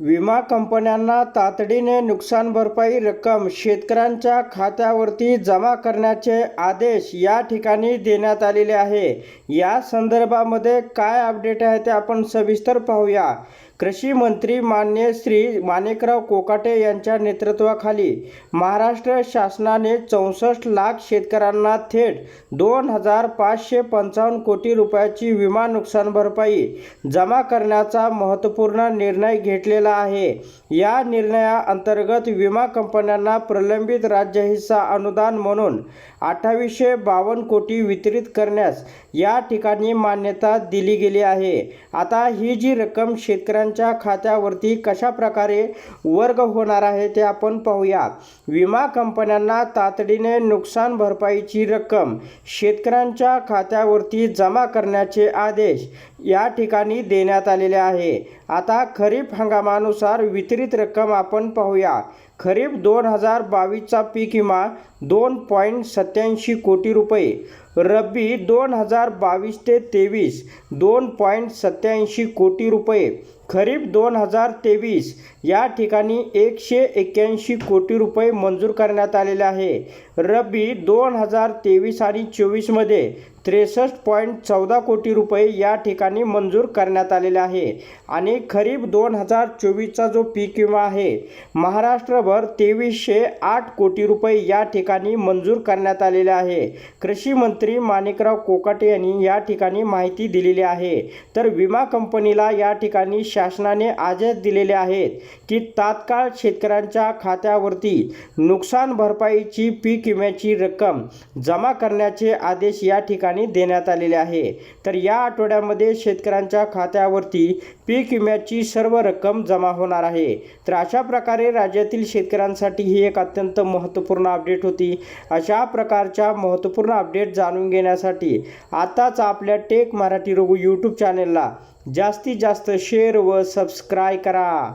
विमा कंपन्यांना तातडीने नुकसान भरपाई रक्कम शेतकऱ्यांच्या खात्यावरती जमा करण्याचे आदेश या ठिकाणी देण्यात आलेले आहे. या संदर्भामध्ये काय अपडेट आहे ते आपण सविस्तर पाहूया. कृषी मंत्री मान्य श्री माणिकराव कोकाटे यांच्या नेतृत्वाखाली महाराष्ट्र शासनाने चौसष्ट लाख शेतकऱ्यांना थेट दोन हजार पाचशे पंचावन्न कोटी रुपयाची विमा नुकसान भरपाई जमा करण्याचा महत्त्वपूर्ण निर्णय घेतलेला आहे. या निर्णयाअंतर्गत विमा कंपन्यांना प्रलंबित राज्य हिस्सा अनुदान म्हणून अठ्ठावीसशे बावन्न कोटी वितरित करण्यास या ठिकाणी मान्यता दिली गेली आहे. आता ही जी रक्कम शेतकऱ्यांच्या खात्यावरती कशा प्रकारे वर्ग होणार आहे ते आपण पाहूया. विमा कंपन्यांना तातडीने नुकसान भरपाईची रक्कम शेतकऱ्यांच्या खात्यावरती जमा करण्याचे आदेश या ठिकाणी देण्यात आलेले आहे. आता खरीप हंगामानुसार वितरित रक्कम आपण पाहूया. खरीप दोन हजार बावीसचा पीक विमा दोन पॉईंट सत्याऐंशी कोटी रुपये. रब्बी दोन हजार बावीस ते तेवीस दोन पॉईंट सत्याऐंशी कोटी रुपये. खरीप दोन हजार तेवीस या ठिकाणी एकशे एक्क्याऐंशी कोटी रुपये मंजूर करण्यात आलेले आहे. रब्बी दोन हजार तेवीस आणि चोवीसमध्ये त्रेसष्ट पॉईंट चौदा कोटी रुपये या ठिकाणी मंजूर करण्यात आलेले आहे. आणि खरीप दोन हजार चोवीसचा जो पीक विमा आहे महाराष्ट्रभर तेवीसशे आठ कोटी रुपये या ठिकाणी मंजूर करण्यात आलेले आहे. कृषी मंत्री माणिकराव कोकाटे यांनी या ठिकाणी माहिती दिलेली आहे. तर विमा कंपनीला या ठिकाणी शासनाने आदेश दिलेले आहेत की तात्काळ शेतकऱ्यांच्या खात्यावरती नुकसान भरपाईची पीक विम्याची रक्कम जमा करण्याचे आदेश या ठिकाणी देण्यात आलेले आहे. तर या आठवड्यामध्ये शेतकऱ्यांच्या खात्यावरती पीक विम्याची सर्व रक्कम जमा होणार आहे. तर अशा प्रकारे राज्यातील शेतकऱ्यांसाठी ही एक अत्यंत महत्त्वपूर्ण अपडेट होती. अशा प्रकारच्या महत्त्वपूर्ण अपडेट जा जाणून घेण्यासाठी आताच आपल्या टेक मराठी रघु यूट्यूब चॅनेलला जास्तीत जास्त शेअर व सबस्क्राईब करा.